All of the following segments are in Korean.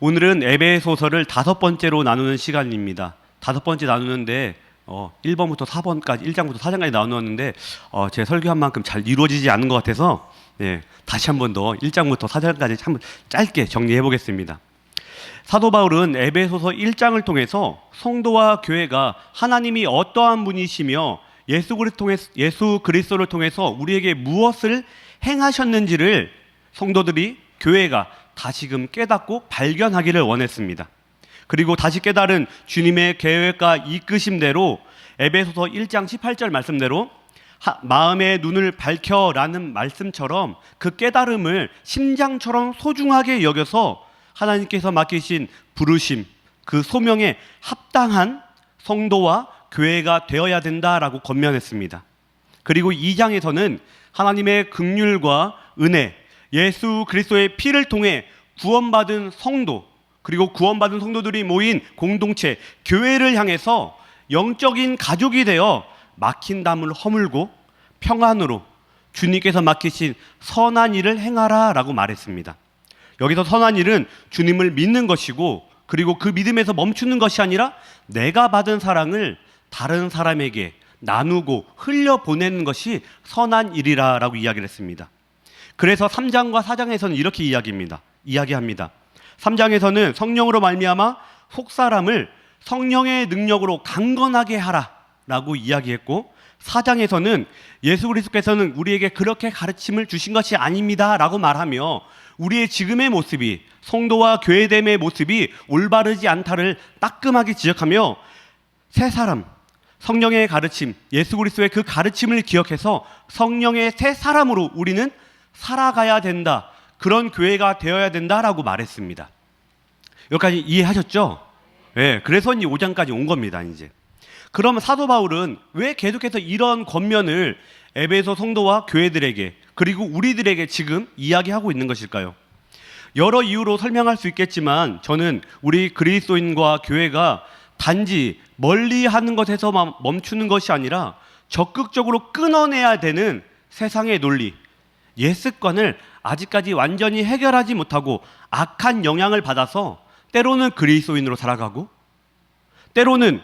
오늘은 에베소서를 다섯 번째로 나누는 시간입니다. 다섯 번째 나누는데 어, 1번부터 4번까지 1장부터 4장까지 나누었는데 어, 제 설교한 만큼 잘 이루어지지 않은 것 같아서 예, 다시 한 번 더 1장부터 4장까지 한번 짧게 정리해 보겠습니다. 사도 바울은 에베소서 1장을 통해서 성도와 교회가 하나님이 어떠한 분이시며 예수 그리스도를 통해서 우리에게 무엇을 행하셨는지를 성도들이 교회가 다시금 깨닫고 발견하기를 원했습니다. 그리고 다시 깨달은 주님의 계획과 이끄심대로 에베소서 1장 18절 말씀대로 하- 마음의 눈을 밝혀라는 말씀처럼 그 깨달음을 심장처럼 소중하게 여겨서 하나님께서 맡기신 부르심, 그 소명에 합당한 성도와 교회가 되어야 된다라고 권면했습니다. 그리고 2장에서는 하나님의 긍휼과 은혜, 예수 그리스도의 피를 통해 구원받은 성도, 그리고 구원받은 성도들이 모인 공동체, 교회를 향해서 영적인 가족이 되어 막힌 담을 허물고 평안으로 주님께서 맡기신 선한 일을 행하라라고 말했습니다. 여기서 선한 일은 주님을 믿는 것이고 그리고 그 믿음에서 멈추는 것이 아니라 내가 받은 사랑을 다른 사람에게 나누고 흘려 보내는 것이 선한 일이라라고 이야기를 했습니다. 그래서 3장과 4장에서는 이렇게 이야기합니다. 이야기합니다. 3장에서는 성령으로 말미암아 속 사람을 성령의 능력으로 강건하게 하라라고 이야기했고 4장에서는 예수 그리스도께서는 우리에게 그렇게 가르침을 주신 것이 아닙니다라고 말하며 우리의 지금의 모습이 성도와 교회됨의 모습이 올바르지 않다를 따끔하게 지적하며 새 사람 성령의 가르침 예수 그리스도의 그 가르침을 기억해서 성령의 새 사람으로 우리는 살아가야 된다. 그런 교회가 되어야 된다라고 말했습니다. 여기까지 이해하셨죠? 예, 그래서 이제 5장까지 온 겁니다, 이제. 그러면 사도 바울은 왜 계속해서 이런 권면을 에베소 성도와 교회들에게 그리고 우리들에게 지금 이야기하고 있는 것일까요? 여러 이유로 설명할 수 있겠지만 저는 우리 그리스도인과 교회가 단지 멀리 하는 것에서만 멈추는 것이 아니라 적극적으로 끊어내야 되는 세상의 논리, 옛 습관을 아직까지 완전히 해결하지 못하고 악한 영향을 받아서 때로는 그리스도인으로 살아가고 때로는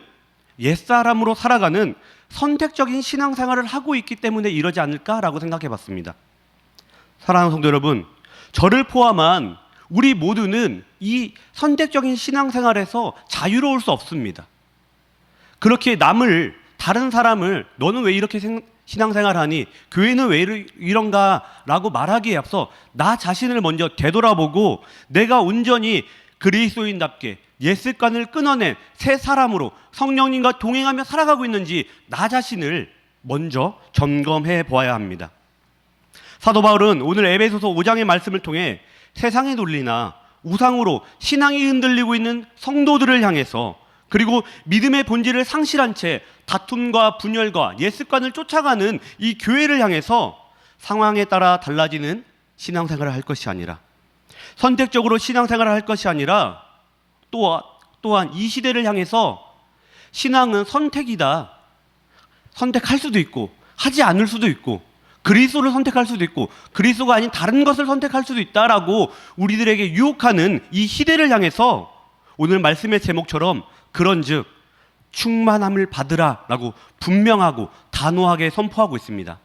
옛사람으로 살아가는 선택적인 신앙생활을 하고 있기 때문에 이러지 않을까라고 생각해 봤습니다. 사랑하는 성도 여러분, 저를 포함한 우리 모두는 이 선택적인 신앙생활에서 자유로울 수 없습니다. 그렇게 남을 다른 사람을 너는 왜 이렇게 생- 신앙생활하니 교회는 왜 이러- 이런가 라고 말하기에 앞서 나 자신을 먼저 되돌아보고 내가 온전히 그리스도인답게 옛 습관을 끊어낸 새 사람으로 성령님과 동행하며 살아가고 있는지 나 자신을 먼저 점검해 보아야 합니다. 사도 바울은 오늘 에베소서 5장의 말씀을 통해 세상의 논리나 우상으로 신앙이 흔들리고 있는 성도들을 향해서 그리고 믿음의 본질을 상실한 채 다툼과 분열과 옛 습관을 쫓아가는 이 교회를 향해서 상황에 따라 달라지는 신앙생활을 할 것이 아니라 선택적으로 신앙생활을 할 것이 아니라 또 또한 이 시대를 향해서 신앙은 선택이다. 선택할 수도 있고 하지 않을 수도 있고 그리스도를 선택할 수도 있고 그리스도가 아닌 다른 것을 선택할 수도 있다라고 우리들에게 유혹하는 이 시대를 향해서 오늘 말씀의 제목처럼 그런즉 충만함을 받으라라고 분명하고 단호하게 선포하고 있습니다.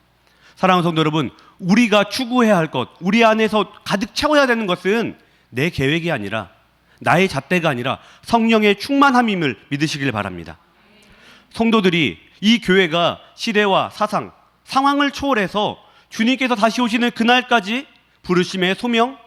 사랑하는 성도 여러분, 우리가 추구해야 할 것, 우리 안에서 가득 채워야 되는 것은 내 계획이 아니라 나의 잣대가 아니라 성령의 충만함임을 믿으시길 바랍니다. 성도들이 이 교회가 시대와 사상, 상황을 초월해서 주님께서 다시 오시는 그날까지 부르심의 소명,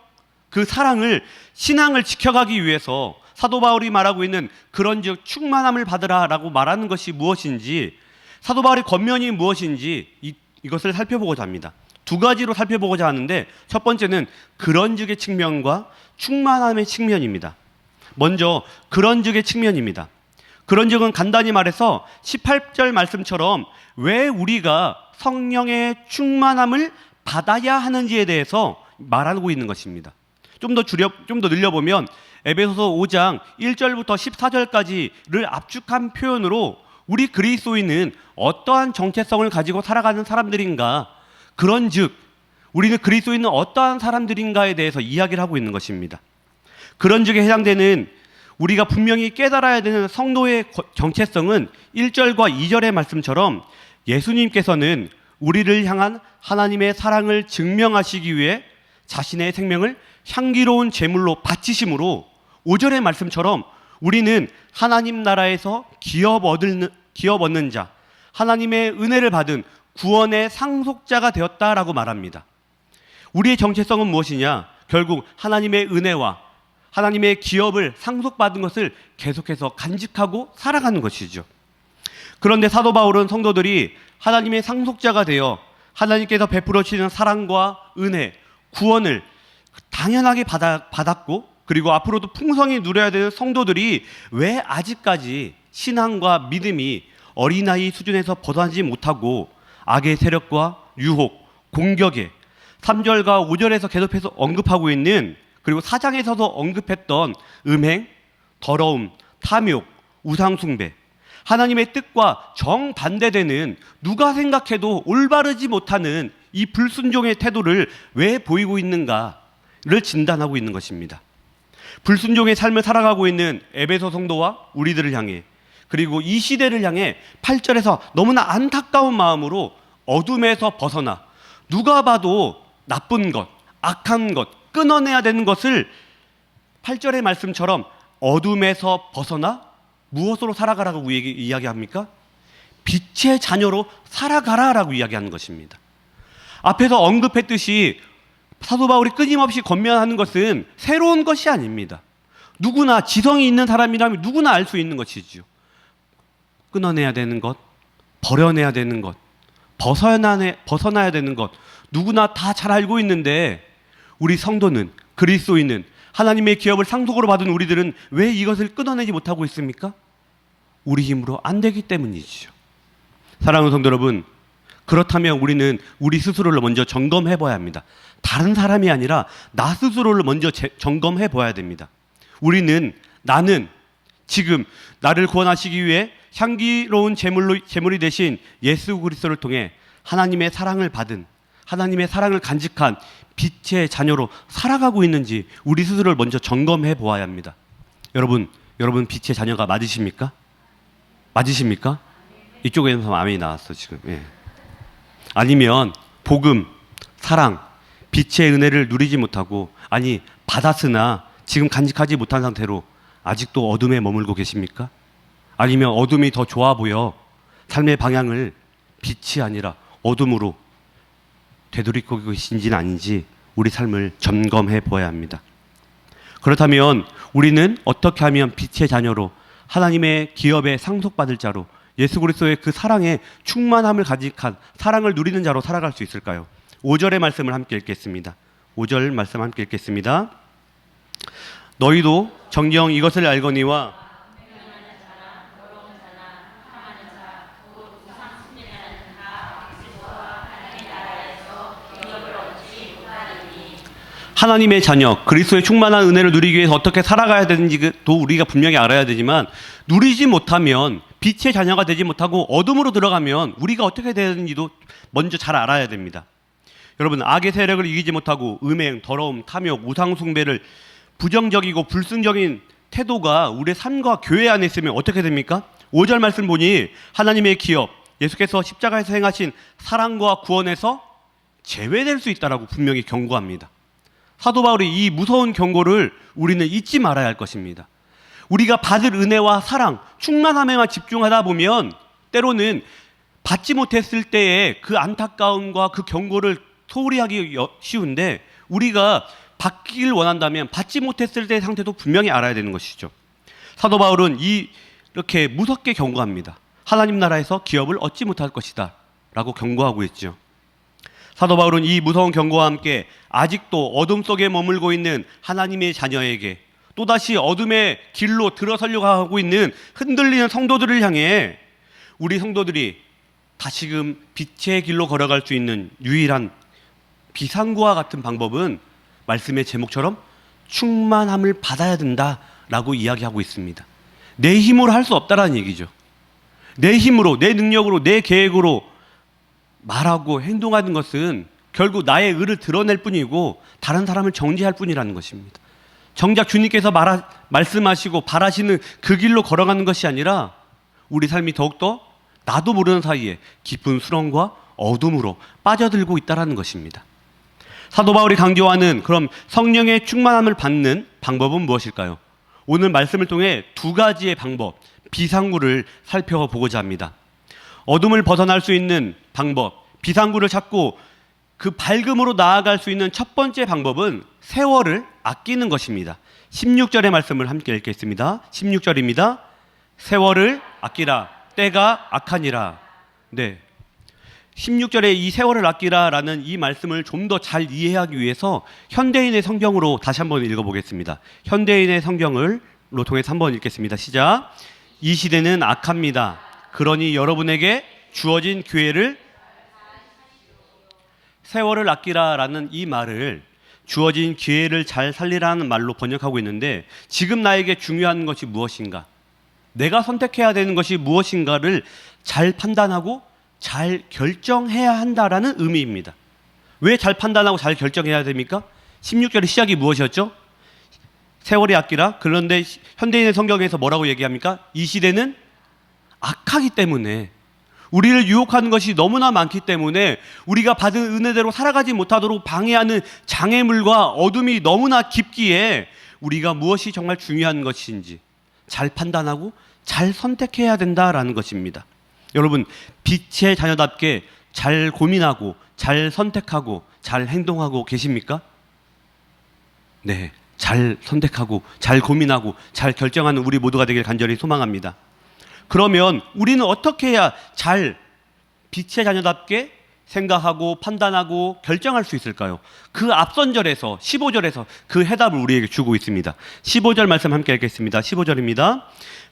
그 사랑을 신앙을 지켜가기 위해서 사도 바울이 말하고 있는 그런즉 충만함을 받으라라고 말하는 것이 무엇인지 사도 바울의 권면이 무엇인지 이, 이것을 살펴보고자 합니다. 두 가지로 살펴보고자 하는데 첫 번째는 그런즉의 측면과 충만함의 측면입니다. 먼저 그런즉의 측면입니다. 그런즉은 간단히 말해서 18절 말씀처럼 왜 우리가 성령의 충만함을 받아야 하는지에 대해서 말하고 있는 것입니다. 좀 더 줄여 좀 더 늘려 보면 에베소서 5장 1절부터 14절까지를 압축한 표현으로 우리 그리스도인은 어떠한 정체성을 가지고 살아가는 사람들인가? 그런즉 우리는 그리스도인은 어떠한 사람들인가에 대해서 이야기를 하고 있는 것입니다. 그런 적에 해당되는 우리가 분명히 깨달아야 되는 성도의 거- 정체성은 1절과 2절의 말씀처럼 예수님께서는 우리를 향한 하나님의 사랑을 증명하시기 위해 자신의 생명을 향기로운 제물로 바치심으로 5절의 말씀처럼 우리는 하나님 나라에서 기업 얻는 기업 얻는 자, 하나님의 은혜를 받은 구원의 상속자가 되었다라고 말합니다. 우리의 정체성은 무엇이냐? 결국 하나님의 은혜와 하나님의 기업을 상속받은 것을 계속해서 간직하고 살아가는 것이죠. 그런데 사도 바울은 성도들이 하나님의 상속자가 되어 하나님께서 베풀어 주시는 사랑과 은혜, 구원을 당연하게 받았고 그리고 앞으로도 풍성히 누려야 되는 성도들이 왜 아직까지 신앙과 믿음이 어린아이 수준에서 벗어나지 못하고 악의 세력과 유혹, 공격에 3절과 5절에서 계속해서 언급하고 있는 그리고 4장에서도 언급했던 음행, 더러움, 탐욕, 우상숭배 하나님의 뜻과 정반대되는 누가 생각해도 올바르지 못하는 이 불순종의 태도를 왜 보이고 있는가를 진단하고 있는 것입니다. 불순종의 삶을 살아가고 있는 에베소 성도와 우리들을 향해 그리고 이 시대를 향해 8절에서 너무나 안타까운 마음으로 어둠에서 벗어나 누가 봐도 나쁜 것, 악한 것, 끊어내야 되는 것을 8절의 말씀처럼 어둠에서 벗어나 무엇으로 살아가라고 이야기합니까? 빛의 자녀로 살아가라라고 이야기하는 것입니다. 앞에서 언급했듯이 사도 바울이 끊임없이 권면하는 것은 새로운 것이 아닙니다. 누구나 지성이 있는 사람이라면 누구나 알 수 있는 것이지요. 끊어내야 되는 것, 버려내야 되는 것, 벗어나야, 벗어나야 되는 것, 누구나 다 잘 알고 있는데 우리 성도는 그리스도인은 하나님의 기업을 상속으로 받은 우리들은 왜 이것을 끊어내지 못하고 있습니까? 우리 힘으로 안 되기 때문이지요. 사랑하는 성도 여러분, 그렇다면 우리는 우리 스스로를 먼저 점검해 봐야 합니다. 다른 사람이 아니라 나 스스로를 먼저 제- 점검해 봐야 됩니다. 우리는 나는 지금 나를 구원하시기 위해 향기로운 제물로 제물이 되신 예수 그리스도를 통해 하나님의 사랑을 받은 하나님의 사랑을 간직한 빛의 자녀로 살아가고 있는지 우리 스스로를 먼저 점검해 보아야 합니다. 여러분, 여러분 빛의 자녀가 맞으십니까? 맞으십니까? 이쪽에서 아멘이 나왔어 지금. 예. 아니면 복음, 사랑, 빛의 은혜를 누리지 못하고 아니 받았으나 지금 간직하지 못한 상태로 아직도 어둠에 머물고 계십니까? 아니면 어둠이 더 좋아 보여 삶의 방향을 빛이 아니라 어둠으로 되돌이고 계신지는 아닌지 우리 삶을 점검해 보아야 합니다. 그렇다면 우리는 어떻게 하면 빛의 자녀로 하나님의 기업에 상속받을 자로 예수 그리스도의 그 사랑에 충만함을 가직한 사랑을 누리는 자로 살아갈 수 있을까요? 5절의 말씀을 함께 읽겠습니다. 5절 말씀 함께 읽겠습니다. 너희도 정령 이것을 알거니와 하나님의 자녀, 그리스도의 충만한 은혜를 누리기 위해서 어떻게 살아가야 되는지도 우리가 분명히 알아야 되지만 누리지 못하면 빛의 자녀가 되지 못하고 어둠으로 들어가면 우리가 어떻게 되는지도 먼저 잘 알아야 됩니다. 여러분 악의 세력을 이기지 못하고 음행, 더러움, 탐욕, 우상 숭배를 부정적이고 불순적인 태도가 우리의 삶과 교회 안에 있으면 어떻게 됩니까? 5절 말씀 보니 하나님의 기업, 예수께서 십자가에서 행하신 사랑과 구원에서 제외될 수 있다라고 분명히 경고합니다. 사도 바울이 이 무서운 경고를 우리는 잊지 말아야 할 것입니다. 우리가 받을 은혜와 사랑, 충만함에만 집중하다 보면 때로는 받지 못했을 때의 그 안타까움과 그 경고를 소홀히 하기 여- 쉬운데 우리가 받기를 원한다면 받지 못했을 때의 상태도 분명히 알아야 되는 것이죠. 사도 바울은 이 이렇게 무섭게 경고합니다. 하나님 나라에서 기업을 얻지 못할 것이다. 라고 경고하고 있죠. 사도 바울은 이 무서운 경고와 함께 아직도 어둠 속에 머물고 있는 하나님의 자녀에게 또다시 어둠의 길로 들어서려고 하고 있는 흔들리는 성도들을 향해 우리 성도들이 다시금 빛의 길로 걸어갈 수 있는 유일한 비상구와 같은 방법은 말씀의 제목처럼 충만함을 받아야 된다라고 이야기하고 있습니다. 내 힘으로 할 수 없다라는 얘기죠. 내 힘으로, 내 능력으로, 내 계획으로 말하고 행동하는 것은 결국 나의 의를 드러낼 뿐이고 다른 사람을 정죄할 뿐이라는 것입니다. 정작 주님께서 말하, 말씀하시고 바라시는 그 길로 걸어가는 것이 아니라 우리 삶이 더욱더 나도 모르는 사이에 깊은 수렁과 어둠으로 빠져들고 있다라는 것입니다. 사도 바울이 강조하는 그럼 성령의 충만함을 받는 방법은 무엇일까요? 오늘 말씀을 통해 두 가지의 방법, 비상구를 살펴보고자 합니다. 어둠을 벗어날 수 있는 방법, 비상구를 찾고 그 밝음으로 나아갈 수 있는 첫 번째 방법은 세월을 아끼는 것입니다. 16절의 말씀을 함께 읽겠습니다. 16절입니다. 세월을 아끼라. 때가 악하니라. 네. 16절에 이 세월을 아끼라라는 이 말씀을 좀 더 잘 이해하기 위해서 현대인의 성경으로 다시 한번 읽어보겠습니다. 현대인의 성경을 로 통해서 한번 읽겠습니다. 시작. 이 시대는 악합니다. 그러니 여러분에게 주어진 기회를 세월을 아끼라라는 이 말을 주어진 기회를 잘 살리라는 말로 번역하고 있는데 지금 나에게 중요한 것이 무엇인가? 내가 선택해야 되는 것이 무엇인가를 잘 판단하고 잘 결정해야 한다라는 의미입니다. 왜 잘 판단하고 잘 결정해야 됩니까? 16절의 시작이 무엇이었죠? 세월이 아끼라. 그런데 현대인의 성경에서 뭐라고 얘기합니까? 이 시대는 악하기 때문에 우리를 유혹하는 것이 너무나 많기 때문에 우리가 받은 은혜대로 살아가지 못하도록 방해하는 장애물과 어둠이 너무나 깊기에 우리가 무엇이 정말 중요한 것인지 잘 판단하고 잘 선택해야 된다라는 것입니다. 여러분, 빛의 자녀답게 잘 고민하고 잘 선택하고 잘 행동하고 계십니까? 네. 잘 선택하고 잘 고민하고 잘 결정하는 우리 모두가 되길 간절히 소망합니다. 그러면 우리는 어떻게 해야 잘 빛의 자녀답게 생각하고 판단하고 결정할 수 있을까요? 그 앞선 절에서 15절에서 그 해답을 우리에게 주고 있습니다. 15절 말씀 함께 읽겠습니다. 15절입니다.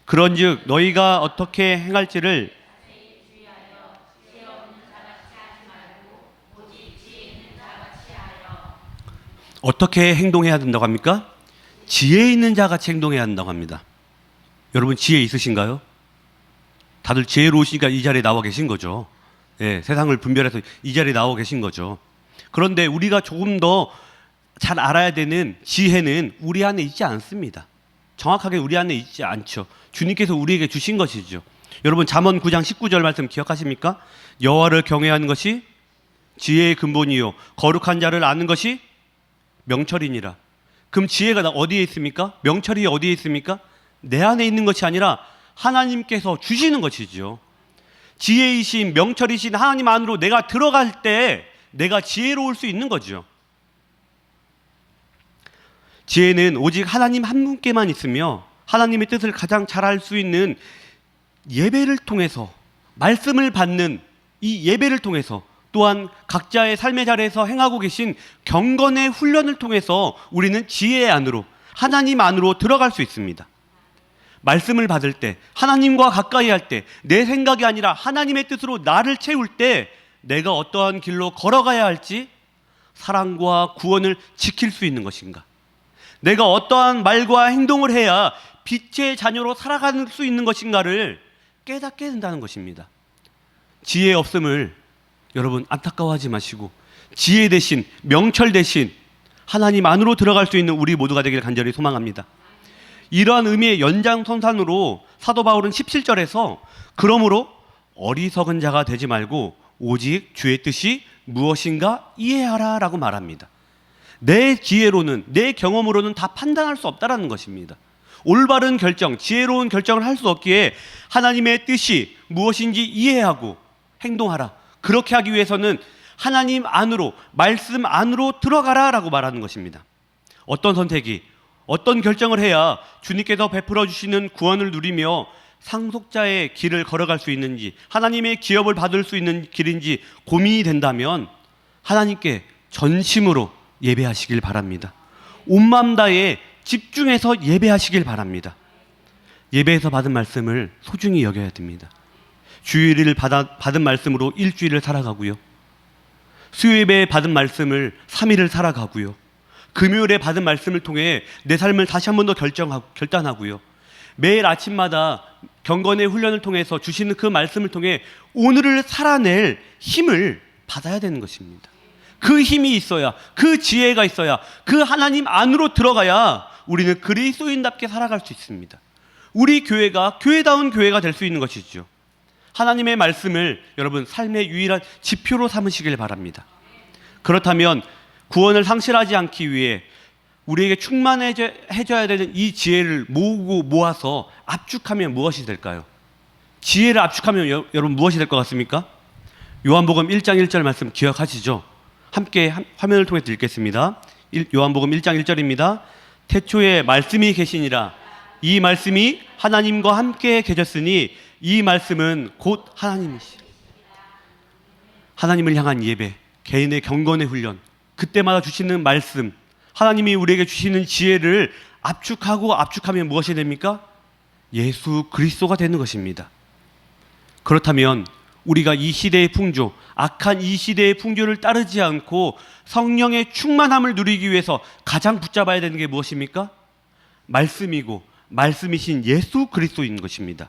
그런즉 너희가 어떻게 행할지를 어떻게 행동해야 된다고 합니까? 지혜 있는 자 같이 행동해야 한다고 합니다. 여러분 지혜 있으신가요? 다들 지혜로우시니까 이 자리에 나와 계신 거죠. 예, 세상을 분별해서 이 자리에 나와 계신 거죠. 그런데 우리가 조금 더 잘 알아야 되는 지혜는 우리 안에 있지 않습니다. 정확하게 우리 안에 있지 않죠. 주님께서 우리에게 주신 것이죠. 여러분 잠언 9장 19절 말씀 기억하십니까? 여호와를 경외하는 것이 지혜의 근본이요 거룩한 자를 아는 것이 명철이니라. 그럼 지혜가 나 어디에 있습니까? 명철이 어디에 있습니까? 내 안에 있는 것이 아니라 하나님께서 주시는 것이죠. 지혜이신 명철이신 하나님 안으로 내가 들어갈 때 내가 지혜로울 수 있는 거죠. 지혜는 오직 하나님 한 분께만 있으며 하나님의 뜻을 가장 잘 알 수 있는 예배를 통해서 말씀을 받는 이 예배를 통해서 또한 각자의 삶의 자리에서 행하고 계신 경건의 훈련을 통해서 우리는 지혜 안으로 하나님 안으로 들어갈 수 있습니다. 말씀을 받을 때 하나님과 가까이 할 때 내 생각이 아니라 하나님의 뜻으로 나를 채울 때 내가 어떠한 길로 걸어가야 할지 사랑과 구원을 지킬 수 있는 것인가? 내가 어떠한 말과 행동을 해야 빛의 자녀로 살아갈 수 있는 것인가를 깨닫게 된다는 것입니다. 지혜 없음을 여러분 안타까워하지 마시고 지혜 대신 명철 대신 하나님 안으로 들어갈 수 있는 우리 모두가 되길 간절히 소망합니다. 이러한 의미의 연장선상으로 사도 바울은 17절에서 그러므로 어리석은 자가 되지 말고 오직 주의 뜻이 무엇인가 이해하라 라고 말합니다. 내 지혜로는 내 경험으로는 다 판단할 수 없다라는 것입니다. 올바른 결정, 지혜로운 결정을 할 수 없기에 하나님의 뜻이 무엇인지 이해하고 행동하라. 그렇게 하기 위해서는 하나님 안으로 말씀 안으로 들어가라 라고 말하는 것입니다. 어떤 선택이 어떤 결정을 해야 주님께서 베풀어 주시는 구원을 누리며 상속자의 길을 걸어갈 수 있는지 하나님의 기업을 받을 수 있는 길인지 고민이 된다면 하나님께 전심으로 예배하시길 바랍니다. 온맘 다해 집중해서 예배하시길 바랍니다. 예배에서 받은 말씀을 소중히 여겨야 됩니다. 주일을 받아, 받은 말씀으로 일주일을 살아가고요. 수요일에 받은 말씀을 3일을 살아가고요. 금요일에 받은 말씀을 통해 내 삶을 다시 한 번 더 결정하고 결단하고요. 매일 아침마다 경건의 훈련을 통해서 주시는 그 말씀을 통해 오늘을 살아낼 힘을 받아야 되는 것입니다. 그 힘이 있어야 그 지혜가 있어야 그 하나님 안으로 들어가야 우리는 그리스도인답게 살아갈 수 있습니다. 우리 교회가 교회다운 교회가 될 수 있는 것이죠. 하나님의 말씀을 여러분 삶의 유일한 지표로 삼으시길 바랍니다. 그렇다면 구원을 상실하지 않기 위해 우리에게 충만해져야 되는 이 지혜를 모으고 모아서 압축하면 무엇이 될까요? 지혜를 압축하면 여, 여러분 무엇이 될 것 같습니까? 요한복음 1장 1절 말씀 기억하시죠? 함께 한- 화면을 통해 읽겠습니다. 일- 요한복음 1장 1절입니다. 태초에 말씀이 계시니라 이 말씀이 하나님과 함께 계셨으니 이 말씀은 곧 하나님이시. 하나님을 향한 예배, 개인의 경건의 훈련, 그때마다 주시는 말씀, 하나님이 우리에게 주시는 지혜를 압축하고 압축하면 무엇이 됩니까? 예수 그리스도가 되는 것입니다. 그렇다면 우리가 이 시대의 풍조, 악한 이 시대의 풍조를 따르지 않고 성령의 충만함을 누리기 위해서 가장 붙잡아야 되는 게 무엇입니까? 말씀이고 말씀이신 예수 그리스도인 것입니다.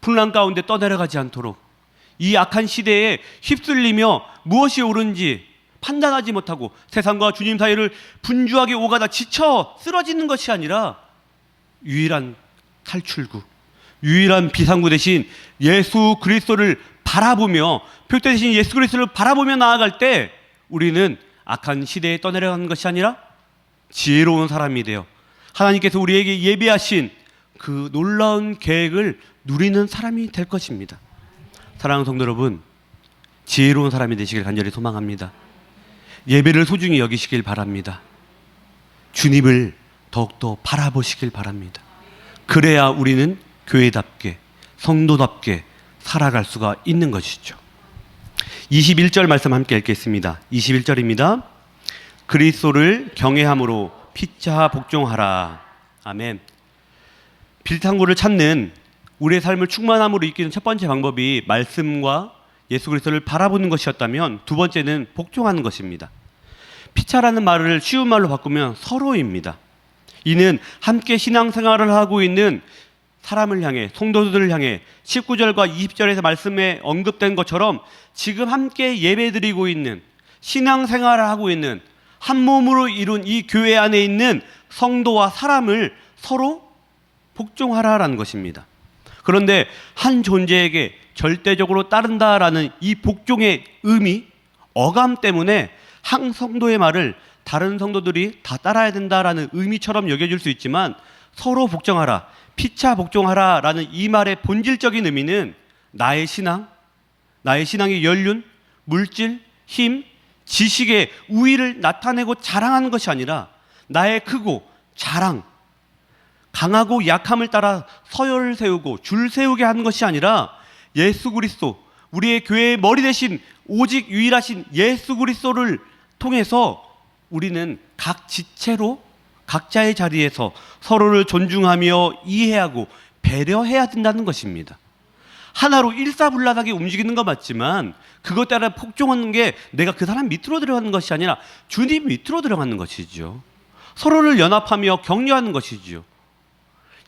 풍랑 가운데 떠내려가지 않도록 이 악한 시대에 휩쓸리며 무엇이 옳은지 판단하지 못하고 세상과 주님 사이를 분주하게 오가다 지쳐 쓰러지는 것이 아니라 유일한 탈출구, 유일한 비상구 대신 예수 그리스도를 바라보며 표대 대신 예수 그리스도를 바라보며 나아갈 때 우리는 악한 시대에 떠내려가는 것이 아니라 지혜로운 사람이 되어 하나님께서 우리에게 예비하신 그 놀라운 계획을 누리는 사람이 될 것입니다. 사랑하는 성도 여러분, 지혜로운 사람이 되시길 간절히 소망합니다. 예배를 소중히 여기시길 바랍니다. 주님을 더욱더 바라보시길 바랍니다. 그래야 우리는 교회답게, 성도답게 살아갈 수가 있는 것이죠. 21절 말씀 함께 읽겠습니다. 21절입니다. 그리스도를 경외함으로 피차 복종하라. 아멘. 빌탕구를 찾는 우리의 삶을 충만함으로 이끄는 첫 번째 방법이 말씀과 예수 그리스도를 바라보는 것이었다면 두 번째는 복종하는 것입니다. 피차라는 말을 쉬운 말로 바꾸면 서로입니다. 이는 함께 신앙생활을 하고 있는 사람을 향해 성도들을 향해 19절과 20절에서 말씀에 언급된 것처럼 지금 함께 예배드리고 있는 신앙생활을 하고 있는 한 몸으로 이룬 이 교회 안에 있는 성도와 사람을 서로 복종하라라는 것입니다. 그런데 한 존재에게 절대적으로 따른다라는 이 복종의 의미, 어감 때문에 한 성도의 말을 다른 성도들이 다 따라야 된다라는 의미처럼 여겨질 수 있지만 서로 복종하라, 피차 복종하라라는 이 말의 본질적인 의미는 나의 신앙, 나의 신앙의 연륜, 물질, 힘, 지식의 우위를 나타내고 자랑하는 것이 아니라 나의 크고 자랑, 강하고 약함을 따라 서열을 세우고 줄 세우게 하는 것이 아니라 예수 그리스도 우리의 교회의 머리 대신 오직 유일하신 예수 그리스도를 통해서 우리는 각 지체로 각자의 자리에서 서로를 존중하며 이해하고 배려해야 된다는 것입니다. 하나로 일사불란하게 움직이는 것 맞지만 그것 따라 폭종하는 게 내가 그 사람 밑으로 들어가는 것이 아니라 주님 밑으로 들어가는 것이죠. 서로를 연합하며 격려하는 것이죠.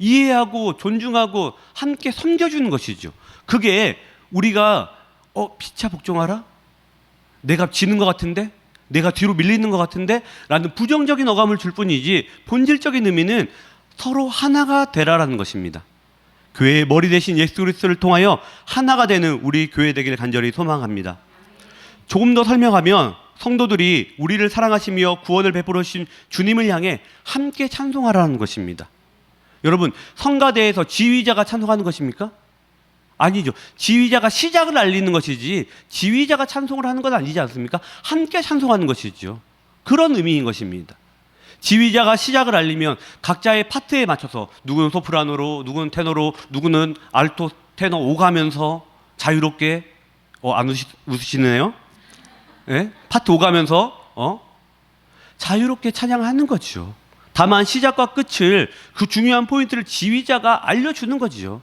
이해하고 존중하고 함께 섬겨주는 것이죠. 그게 우리가 어 피차 복종하라? 내가 지는 것 같은데? 내가 뒤로 밀리는 것 같은데? 라는 부정적인 어감을 줄 뿐이지 본질적인 의미는 서로 하나가 되라라는 것입니다. 교회의 머리 대신 예수 그리스도를 통하여 하나가 되는 우리 교회 되기를 간절히 소망합니다. 조금 더 설명하면 성도들이 우리를 사랑하시며 구원을 베풀어 주신 주님을 향해 함께 찬송하라는 것입니다. 여러분, 성가대에서 지휘자가 찬송하는 것입니까? 아니죠. 지휘자가 시작을 알리는 것이지 지휘자가 찬송을 하는 건 아니지 않습니까? 함께 찬송하는 것이죠. 그런 의미인 것입니다. 지휘자가 시작을 알리면 각자의 파트에 맞춰서 누구는 소프라노로, 누구는 테너로, 누구는 알토, 테너 오가면서 자유롭게 어, 안 웃으시, 웃으시네요. 예? 파트 오가면서 어? 자유롭게 찬양하는 거죠. 다만 시작과 끝을 그 중요한 포인트를 지휘자가 알려주는 거지요.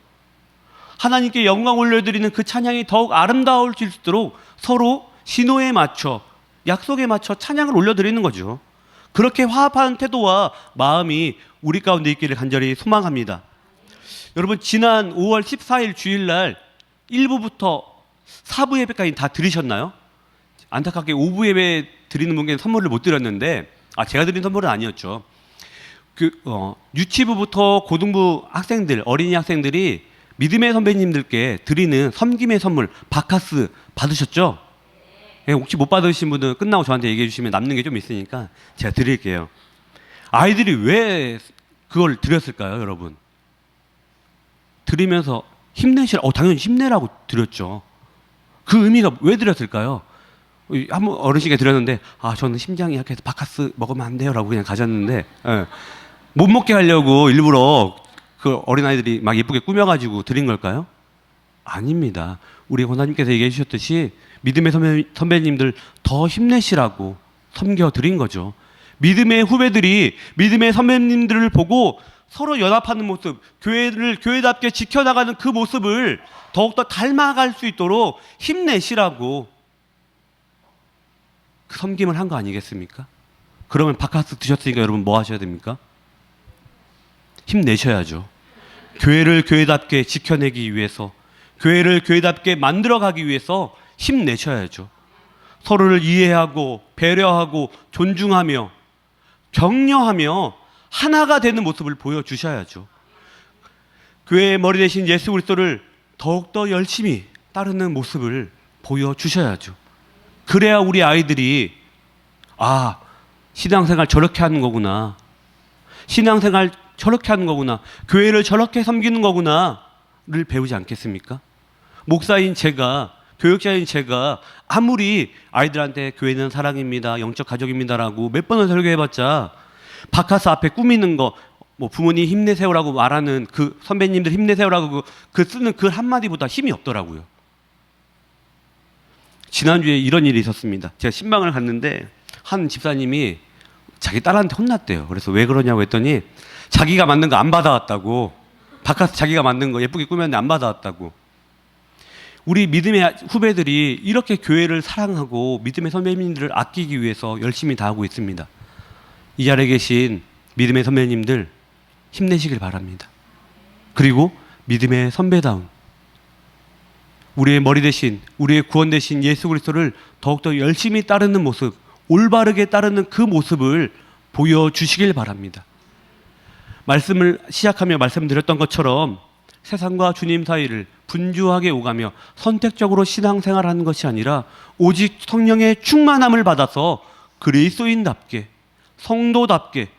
하나님께 영광 올려드리는 그 찬양이 더욱 아름다울수록 서로 신호에 맞춰 약속에 맞춰 찬양을 올려드리는 거죠. 그렇게 화합하는 태도와 마음이 우리 가운데 있기를 간절히 소망합니다. 여러분 지난 5월 14일 주일날 1부부터 4부 예배까지 다 들으셨나요? 안타깝게 오부 예배 드리는 분께 선물을 못 드렸는데 아 제가 드린 선물은 아니었죠. 그 어, 유치부부터 고등부 학생들 어린이 학생들이 믿음의 선배님들께 드리는 섬김의 선물 바카스 받으셨죠? 예, 혹시 못 받으신 분들 끝나고 저한테 얘기해 주시면 남는 게 좀 있으니까 제가 드릴게요. 아이들이 왜 그걸 드렸을까요, 여러분? 드리면서 힘내시라. 어, 당연히 힘내라고 드렸죠. 그 의미가 왜 드렸을까요? 한번 어르신께 드렸는데 아 저는 심장이 약해서 바카스 먹으면 안 돼요라고 그냥 가졌는데 예. 못 먹게 하려고 일부러 그 어린 아이들이 막 예쁘게 꾸며가지고 드린 걸까요? 아닙니다. 우리 권사님께서 얘기해 주셨듯이 믿음의 선배, 선배님들 더 힘내시라고 섬겨 드린 거죠. 믿음의 후배들이 믿음의 선배님들을 보고 서로 연합하는 모습, 교회를 교회답게 지켜나가는 그 모습을 더욱더 닮아갈 수 있도록 힘내시라고 그 섬김을 한 거 아니겠습니까? 그러면 바카스 드셨으니까 여러분 뭐 하셔야 됩니까? 힘내셔야죠. 교회를 교회답게 지켜내기 위해서, 교회를 교회답게 만들어가기 위해서 힘내셔야죠. 서로를 이해하고 배려하고 존중하며 격려하며 하나가 되는 모습을 보여주셔야죠. 교회의 머리 대신 예수 그리스도를 더욱더 열심히 따르는 모습을 보여주셔야죠. 그래야 우리 아이들이 아 신앙생활 저렇게 하는 거구나. 신앙생활 저렇게 하는 거구나. 교회를 저렇게 섬기는 거구나를 배우지 않겠습니까? 목사인 제가 교육자인 제가 아무리 아이들한테 교회는 사랑입니다, 영적 가족입니다라고 몇 번을 설교해봤자 바카스 앞에 꾸미는 거, 뭐 부모님 힘내세요라고 말하는 그 선배님들 힘내세요라고 그, 그 쓰는 글 한마디보다 힘이 없더라고요. 지난주에 이런 일이 있었습니다. 제가 신방을 갔는데 한 집사님이 자기 딸한테 혼났대요. 그래서 왜 그러냐고 했더니 자기가 만든 거 안 받아왔다고. 바카스 자기가 만든 거 예쁘게 꾸몄는데 안 받아왔다고. 우리 믿음의 후배들이 이렇게 교회를 사랑하고 믿음의 선배님들을 아끼기 위해서 열심히 다하고 있습니다. 이 자리에 계신 믿음의 선배님들 힘내시길 바랍니다. 그리고 믿음의 선배다운 우리의 머리 대신 우리의 구원 대신 예수 그리스도를 더욱더 열심히 따르는 모습, 올바르게 따르는 그 모습을 보여주시길 바랍니다. 말씀을 시작하며 말씀드렸던 것처럼 세상과 주님 사이를 분주하게 오가며 선택적으로 신앙생활하는 것이 아니라 오직 성령의 충만함을 받아서 그리스도인답게 성도답게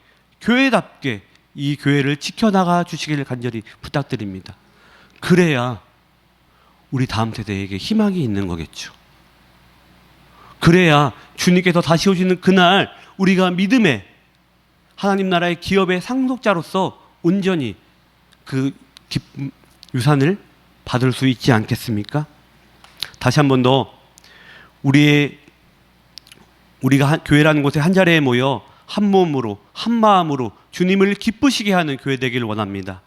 교회답게 이 교회를 지켜나가 주시기를 간절히 부탁드립니다. 그래야 우리 다음 세대에게 희망이 있는 거겠죠. 그래야 주님께서 다시 오시는 그날 우리가 믿음의 하나님 나라의 기업의 상속자로서 온전히 그 유산을 받을 수 있지 않겠습니까? 다시 한 번 더 우리의 우리가 한, 교회라는 곳에 한 자리에 모여 한 몸으로 한 마음으로 주님을 기쁘시게 하는 교회 되기를 원합니다.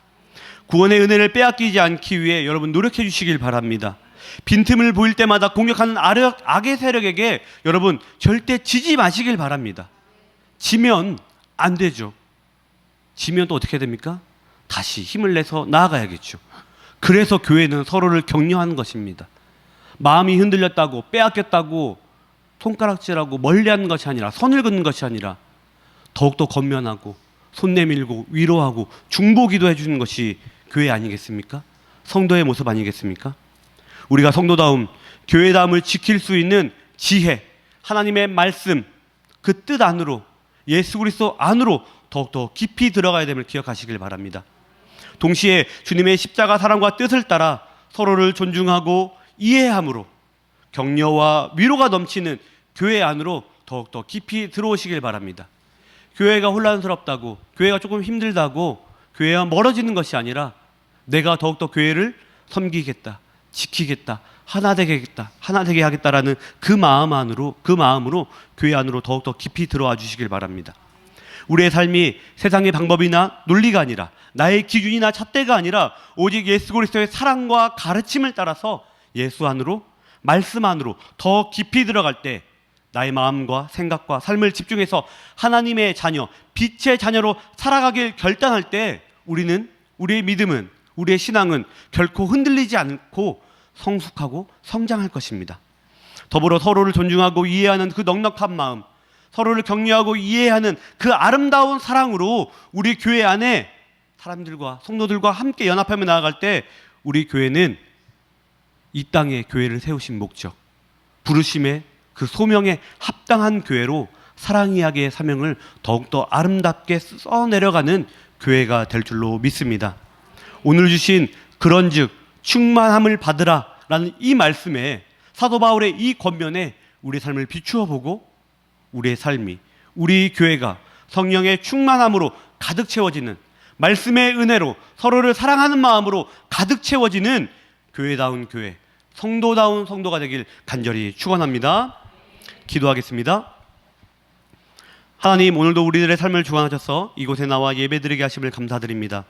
구원의 은혜를 빼앗기지 않기 위해 여러분 노력해 주시길 바랍니다. 빈틈을 보일 때마다 공격하는 악의, 세력에게 여러분 절대 지지 마시길 바랍니다. 지면 안 되죠. 지면 또 어떻게 됩니까? 다시 힘을 내서 나아가야겠죠. 그래서 교회는 서로를 격려하는 것입니다. 마음이 흔들렸다고 빼앗겼다고 손가락질하고 멀리하는 것이 아니라 선을 긋는 것이 아니라 더욱더 건면하고 손 내밀고 위로하고 중보기도 해주는 것이 교회 아니겠습니까? 성도의 모습 아니겠습니까? 우리가 성도다움, 교회다움을 지킬 수 있는 지혜, 하나님의 말씀, 그 뜻 안으로 예수 그리스도 안으로 더욱더 깊이 들어가야 됨을 기억하시길 바랍니다. 동시에 주님의 십자가 사랑과 뜻을 따라 서로를 존중하고 이해함으로 격려와 위로가 넘치는 교회 안으로 더욱더 깊이 들어오시길 바랍니다. 교회가 혼란스럽다고, 교회가 조금 힘들다고, 교회와 멀어지는 것이 아니라 내가 더욱더 교회를 섬기겠다, 지키겠다, 하나 되겠다, 하나 되게 하겠다라는 그 마음 안으로, 그 마음으로 교회 안으로 더욱더 깊이 들어와 주시길 바랍니다. 우리의 삶이 세상의 방법이나 논리가 아니라 나의 기준이나 잣대가 아니라 오직 예수 그리스도의 사랑과 가르침을 따라서 예수 안으로 말씀 안으로 더 깊이 들어갈 때 나의 마음과 생각과 삶을 집중해서 하나님의 자녀, 빛의 자녀로 살아가길 결단할 때 우리는 우리의 믿음은 우리의 신앙은 결코 흔들리지 않고 성숙하고 성장할 것입니다. 더불어 서로를 존중하고 이해하는 그 넉넉한 마음, 서로를 격려하고 이해하는 그 아름다운 사랑으로 우리 교회 안에 사람들과 성도들과 함께 연합하며 나아갈 때 우리 교회는 이 땅에 교회를 세우신 목적, 부르심의 그 소명에 합당한 교회로 사랑 이야기의 사명을 더욱더 아름답게 써 내려가는 교회가 될 줄로 믿습니다. 오늘 주신 그런즉 충만함을 받으라라는 이 말씀에 사도 바울의 이 권면에 우리 삶을 비추어 보고 우리의 삶이 우리 교회가 성령의 충만함으로 가득 채워지는 말씀의 은혜로 서로를 사랑하는 마음으로 가득 채워지는 교회다운 교회, 성도다운 성도가 되길 간절히 축원합니다. 기도하겠습니다. 하나님 오늘도 우리들의 삶을 주관하셔서 이곳에 나와 예배드리게 하심을 감사드립니다.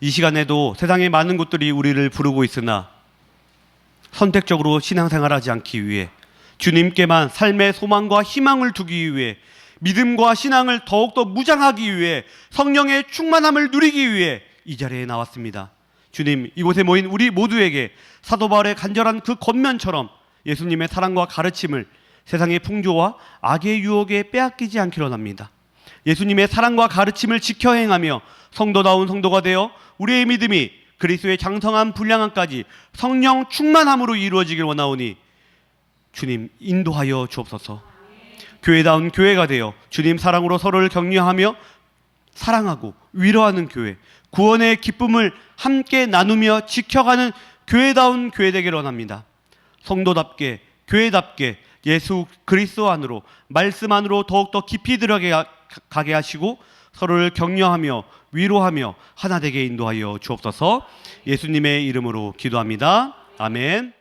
이 시간에도 세상의 많은 곳들이 우리를 부르고 있으나 선택적으로 신앙생활하지 않기 위해 주님께만 삶의 소망과 희망을 두기 위해 믿음과 신앙을 더욱더 무장하기 위해 성령의 충만함을 누리기 위해 이 자리에 나왔습니다. 주님, 이곳에 모인 우리 모두에게 사도 바울의 간절한 그 겉면처럼 예수님의 사랑과 가르침을 세상의 풍조와 악의 유혹에 빼앗기지 않기로 합니다. 예수님의 사랑과 가르침을 지켜 행하며 성도다운 성도가 되어 우리의 믿음이 그리스도의 장성한 분량함까지 성령 충만함으로 이루어지길 원하오니 주님 인도하여 주옵소서. 교회다운 교회가 되어 주님 사랑으로 서로를 격려하며 사랑하고 위로하는 교회, 구원의 기쁨을 함께 나누며 지켜가는 교회다운 교회 되기를 원합니다. 성도답게 교회답게 예수 그리스도 안으로 말씀 안으로 더욱더 깊이 들어가게 하시고 서로를 격려하며 위로하며 하나 되게 인도하여 주옵소서. 예수님의 이름으로 기도합니다. 아멘.